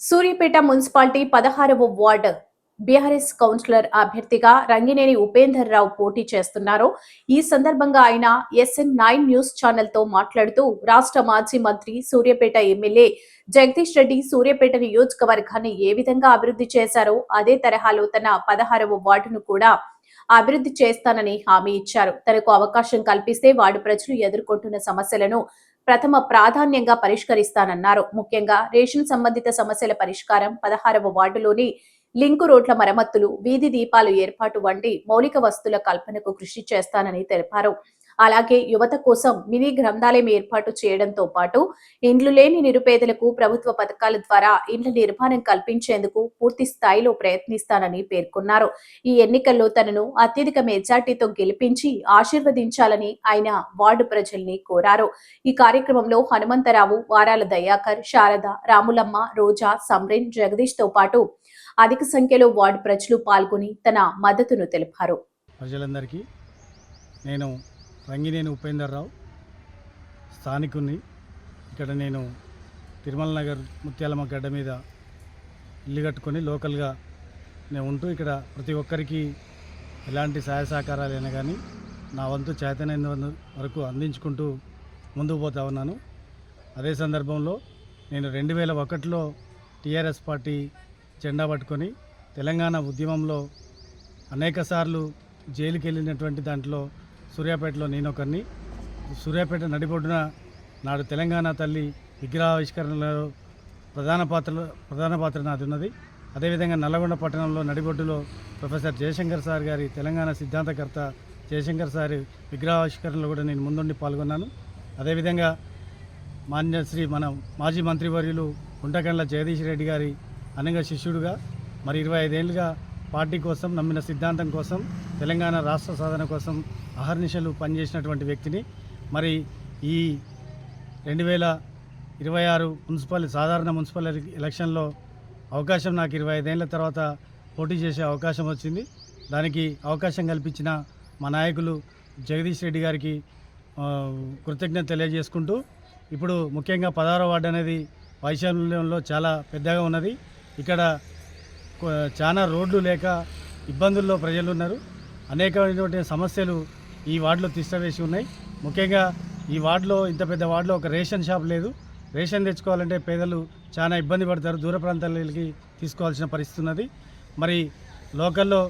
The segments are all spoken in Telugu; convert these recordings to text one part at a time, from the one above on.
సూర్యాపేట మున్సిపాలిటీ పదహారవ వార్డు బీఆర్ఎస్ కౌన్సిలర్ అభ్యర్థిగా రంగినేని ఉపేందర్ రావు పోటీ చేస్తున్నారు. ఈ సందర్భంగా ఆయన ఎస్ఎన్ నైన్ న్యూస్ ఛానల్తో మాట్లాడుతూ రాష్ట్ర మాజీ మంత్రి సూర్యాపేట ఎమ్మెల్యే జగదీష్ రెడ్డి సూర్యాపేట నియోజకవర్గాన్ని ఏ విధంగా అభివృద్ధి చేశారో అదే తరహాలో తన పదహారవ వార్డును కూడా అభివృద్ధి చేస్తానని హామీ ఇచ్చారు. తనకు అవకాశం కల్పిస్తే వార్డు ప్రజలు ఎదుర్కొంటున్న సమస్యలను ప్రథమ ప్రాధాన్యంగా పరిష్కరిస్తానన్నారు. ముఖ్యంగా రేషన్ సంబంధిత సమస్యల పరిష్కారం పదహారవ వార్డులోని లింకు రోడ్ల మరమ్మతులు వీధి దీపాలు ఏర్పాటు వంటి మౌలిక వస్తువుల కల్పనకు కృషి చేస్తానని తెలిపారు. అలాగే యువత కోసం మినీ గ్రంథాలయం ఏర్పాటు చేయడంతో పాటు ఇండ్లు లేని నిరుపేదలకు ప్రభుత్వ పథకాల ద్వారా ఇండ్ల నిర్మాణం కల్పించేందుకు పూర్తి స్థాయిలో ప్రయత్నిస్తానని పేర్కొన్నారు. ఈ ఎన్నికల్లో తనను అత్యధిక మెజార్టీతో గెలిపించి ఆశీర్వదించాలని ఆయన వార్డు ప్రజల్ని కోరారు. ఈ కార్యక్రమంలో హనుమంతరావు వారాల దయాకర్ శారద రాములమ్మ రోజా సమ్రిన్ జగదీష్తో పాటు అధిక సంఖ్యలో వార్డు ప్రజలు పాల్గొని తన మద్దతును తెలిపారు. ప్రజలందరికీ నేను రంగినేని ఉపేందర్రావు స్థానికుని. ఇక్కడ నేను తిరుమల నగర్ ముత్యాలమ్మ గడ్డ మీద ఇల్లు కట్టుకొని లోకల్గా నేను ఉంటూ ఇక్కడ ప్రతి ఒక్కరికి ఎలాంటి సహాయ సహకారాలైనా కానీ నా వంతు చేతనైన వరకు అందించుకుంటూ ముందుకు పోతా ఉన్నాను. అదే సందర్భంలో నేను రెండు వేల ఒకటిలో టీఆర్ఎస్ పార్టీ జెండా పట్టుకొని తెలంగాణ ఉద్యమంలో అనేకసార్లు జైలుకి వెళ్ళినటువంటి దాంట్లో సూర్యాపేటలో నేను ఒకరిని సూర్యాపేట నడిబొడ్డున నాడు తెలంగాణ తల్లి విగ్రహావిష్కరణలో ప్రధాన పాత్ర ప్రధాన పాత్ర నాది ఉన్నది అదేవిధంగా నల్లగొండ పట్టణంలో నడిబొడ్డులో ప్రొఫెసర్ జయశంకర్ సార్ గారి తెలంగాణ సిద్ధాంతకర్త జయశంకర్ సార్ విగ్రహావిష్కరణలో కూడా నేను ముందుండి పాల్గొన్నాను. అదేవిధంగా మాన్య శ్రీ మన మాజీ మంత్రివర్యులు గుంటకండ్ల జగదీష్ రెడ్డి గారి అనగా శిష్యుడుగా మరి ఇరవై ఐదేళ్ళుగా పార్టీ కోసం నమ్మిన సిద్ధాంతం కోసం తెలంగాణ రాష్ట్ర సాధన కోసం అహర్నిశలు పనిచేసినటువంటి వ్యక్తిని. మరి ఈ రెండు వేల ఇరవై ఆరు మున్సిపల్ సాధారణ మున్సిపల్ ఎలక్షన్లో అవకాశం నాకు ఇరవై ఐదేళ్ళ తర్వాత పోటీ చేసే అవకాశం వచ్చింది. దానికి అవకాశం కల్పించిన మా నాయకులు జగదీష్ రెడ్డి గారికి కృతజ్ఞత తెలియజేసుకుంటూ ఇప్పుడు ముఖ్యంగా పదహారో వార్డు అనేది వైశాల్యంలో చాలా పెద్దగా ఉన్నది. ఇక్కడ చాలా రోడ్లు లేక ఇబ్బందుల్లో ప్రజలు ఉన్నారు అనేకమైనటువంటి సమస్యలు ఈ వార్డులో తీసివేసి ఉన్నాయి. ముఖ్యంగా ఈ వార్డులో ఇంత పెద్ద వార్డులో ఒక రేషన్ షాప్ లేదు. రేషన్ తెచ్చుకోవాలంటే పేదలు చాలా ఇబ్బంది పడతారు. దూర ప్రాంతాలకి తీసుకోవాల్సిన పరిస్థితి ఉన్నది. మరి లోకల్లో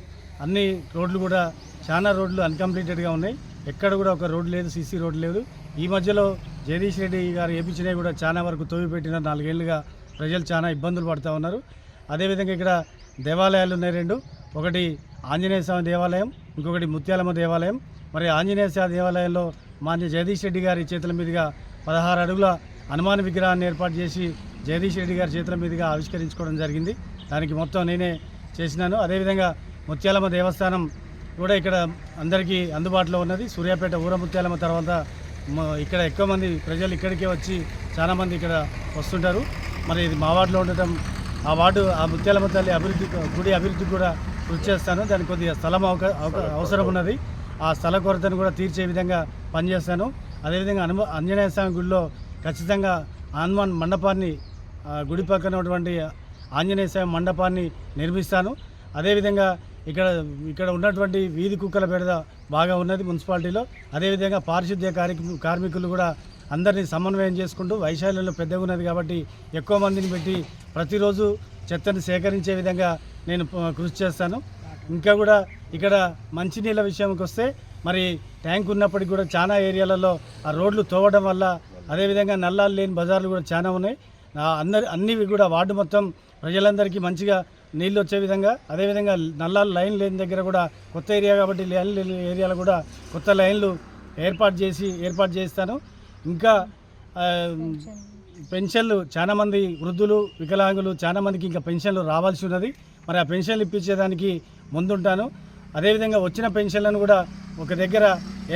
అన్ని రోడ్లు కూడా చాలా రోడ్లు అన్కంప్లీటెడ్గా ఉన్నాయి. ఎక్కడ కూడా ఒక రోడ్ లేదు సీసీ రోడ్ లేదు. ఈ మధ్యలో జగదీష్ రెడ్డి గారు వేయించినవి కూడా చాలా వరకు తోవిపెట్టిన నాలుగేళ్ళుగా ప్రజలు చాలా ఇబ్బందులు పడుతూ ఉన్నారు. అదేవిధంగా ఇక్కడ దేవాలయాలు ఉన్నాయి రెండు. ఒకటి ఆంజనేయ స్వామి దేవాలయం ఇంకొకటి ముత్యాలమ్మ దేవాలయం. మరి ఆంజనేయ స్వామి దేవాలయంలో మాన్య జగదీష్ రెడ్డి గారి చేతుల మీదుగా పదహారు అడుగుల హనుమాన్ విగ్రహాన్ని ఏర్పాటు చేసి జగదీష్ రెడ్డి గారి చేతుల మీదుగా ఆవిష్కరించుకోవడం జరిగింది. దానికి మొత్తం నేనే చేసినాను. అదేవిధంగా ముత్యాలమ్మ దేవస్థానం కూడా ఇక్కడ అందరికీ అందుబాటులో ఉన్నది. సూర్యాపేట ఊర ముత్యాలమ్మ తర్వాత ఇక్కడ ఎక్కువ మంది ప్రజలు ఇక్కడికే వచ్చి చాలామంది ఇక్కడ వస్తుంటారు. మరి ఇది మా వార్డులో ఉండటం ఆ వార్డు ఆ ముత్యాలమ్మ తల్లి అభివృద్ధి గుడి అభివృద్ధికి కూడా కృషి చేస్తాను. దానికి కొద్దిగా స్థలం అవక అవసరం ఉన్నది. ఆ స్థల కొరతను కూడా తీర్చే విధంగా పనిచేస్తాను. అదేవిధంగా హనుమ ఆంజనేయ స్వామి గుడిలో ఖచ్చితంగా హనుమాన్ మండపాన్ని గుడి పక్కన ఉన్నటువంటి ఆంజనేయ స్వామి మండపాన్ని నిర్మిస్తాను. అదేవిధంగా ఇక్కడ ఇక్కడ ఉన్నటువంటి వీధి కుక్కల బెడద బాగా ఉన్నది మున్సిపాలిటీలో. అదేవిధంగా పారిశుద్ధ్య కార్య కార్మికులు కూడా అందరినీ సమన్వయం చేసుకుంటూ వైశాల్యంలో పెద్దగా ఉన్నది కాబట్టి ఎక్కువ మందిని పెట్టి ప్రతిరోజు చెత్తని సేకరించే విధంగా నేను కృషి చేస్తాను. ఇంకా కూడా ఇక్కడ మంచినీళ్ళ విషయంకి వస్తే మరి ట్యాంక్ ఉన్నప్పటికీ కూడా చాలా ఏరియాలలో ఆ రోడ్లు తోవడం వల్ల అదేవిధంగా నల్లాలు లేని బజార్లు కూడా చాలా ఉన్నాయి. అందరి అన్నివి కూడా వార్డు మొత్తం ప్రజలందరికీ మంచిగా నీళ్ళు వచ్చే విధంగా అదేవిధంగా నల్లాలు లైన్ లేని దగ్గర కూడా కొత్త ఏరియా కాబట్టి లైన్ లేని ఏరియాలో కూడా కొత్త లైన్లు ఏర్పాటు చేసి ఏర్పాటు చేస్తాను. ఇంకా పెన్షన్లు చాలామంది వృద్ధులు వికలాంగులు చాలామందికి ఇంకా పెన్షన్లు రావాల్సి ఉన్నది. మరి ఆ పెన్షన్లు ఇప్పించేదానికి ముందుంటాను. అదేవిధంగా వచ్చిన పెన్షన్లను కూడా ఒక దగ్గర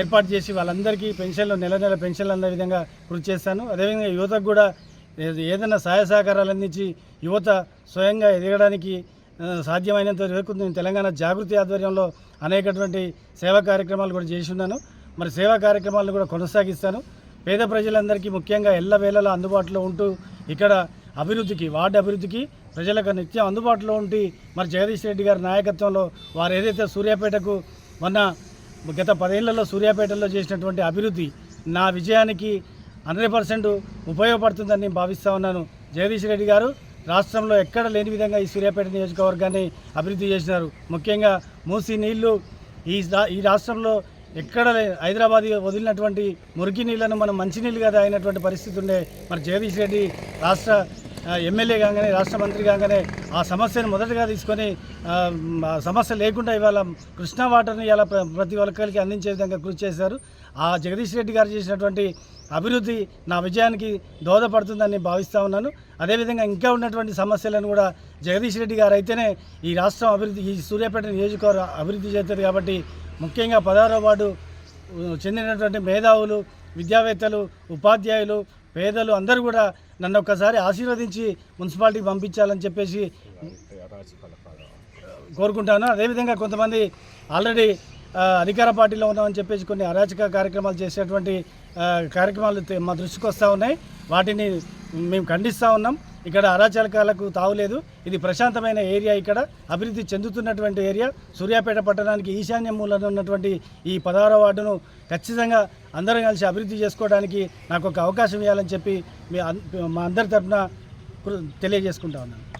ఏర్పాటు చేసి వాళ్ళందరికీ పెన్షన్లు నెల నెల పెన్షన్లు అందే విధంగా కృషి చేస్తాను. అదేవిధంగా యువతకు కూడా ఏదైనా సహాయ సహకారాలు అందించి యువత స్వయంగా ఎదగడానికి సాధ్యమైనంత వరకు నేను తెలంగాణ జాగృతి ఆధ్వర్యంలో అనేకటువంటి సేవా కార్యక్రమాలు కూడా చేసి ఉన్నాను. మరి సేవా కార్యక్రమాలను కూడా కొనసాగిస్తాను. పేద ప్రజలందరికీ ముఖ్యంగా ఎల్లవేళలా అందుబాటులో ఉంటూ ఇక్కడ అభివృద్ధికి వార్డు అభివృద్ధికి ప్రజలకు నిత్యం అందుబాటులో ఉండి మరి జగదీష్ రెడ్డి గారి నాయకత్వంలో వారు ఏదైతే సూర్యాపేటకు మొన్న గత పదేళ్ళలో సూర్యాపేటలో చేసినటువంటి అభివృద్ధి నా విజయానికి హండ్రెడ్ పర్సెంట్ ఉపయోగపడుతుందని నేను భావిస్తూ ఉన్నాను. జగదీష్ రెడ్డి గారు రాష్ట్రంలో ఎక్కడ లేని విధంగా ఈ సూర్యాపేట నియోజకవర్గాన్ని అభివృద్ధి చేసినారు. ముఖ్యంగా మూసీ నీళ్ళు ఈ ఈ రాష్ట్రంలో ఎక్కడ హైదరాబాద్ వదిలినటువంటి మురికి నీళ్ళను మనం మంచినీళ్ళుగా తాగినటువంటి పరిస్థితి ఉండే మరి జగదీష్ రెడ్డి రాష్ట్ర ఎమ్మెల్యే కాగానే రాష్ట్ర మంత్రి కాగానే ఆ సమస్యను మొదటగా తీసుకొని సమస్య లేకుండా ఇవాళ కృష్ణా వాటర్ని ఇలా ప్ర- ప్రతి ఒక్కరికి అందించే విధంగా కృషి చేశారు. ఆ జగదీష్ రెడ్డి గారు చేసినటువంటి అభివృద్ధి నా విజయానికి దోహదపడుతుందని భావిస్తూ ఉన్నాను. అదేవిధంగా ఇంకా ఉన్నటువంటి సమస్యలను కూడా జగదీష్ రెడ్డి గారు అయితేనే ఈ రాష్ట్రం అభివృద్ధి ఈ సూర్యాపేట నియోజకవర్గం అభివృద్ధి చేస్తుంది కాబట్టి ముఖ్యంగా పదహారో వార్డు చెందినటువంటి మేధావులు విద్యావేత్తలు ఉపాధ్యాయులు పేదలు అందరూ కూడా నన్ను ఒక్కసారి ఆశీర్వదించి మున్సిపాలిటీకి పంపించాలని చెప్పేసి కోరుకుంటాను. అదేవిధంగా కొంతమంది ఆల్రెడీ అధికార పార్టీలో ఉన్నామని చెప్పేసి కొన్ని అరాచక కార్యక్రమాలు చేసేటువంటి కార్యక్రమాలు మా దృష్టికి వస్తూ ఉన్నాయి. వాటిని మేము ఖండిస్తూ ఉన్నాం. ఇక్కడ అరాచకాలకు తావులేదు ఇది ప్రశాంతమైన ఏరియా ఇక్కడ. అభివృద్ధి చెందుతున్నటువంటి ఏరియా. సూర్యాపేట పట్టణానికి ఈశాన్య మూలన ఉన్నటువంటి ఈ పదహారో వార్డును ఖచ్చితంగా అందరం కలిసి అభివృద్ధి చేసుకోవడానికి నాకు ఒక అవకాశం ఇవ్వాలని చెప్పి మీ మా అందరి తరఫున తెలియజేసుకుంటా ఉన్నాను.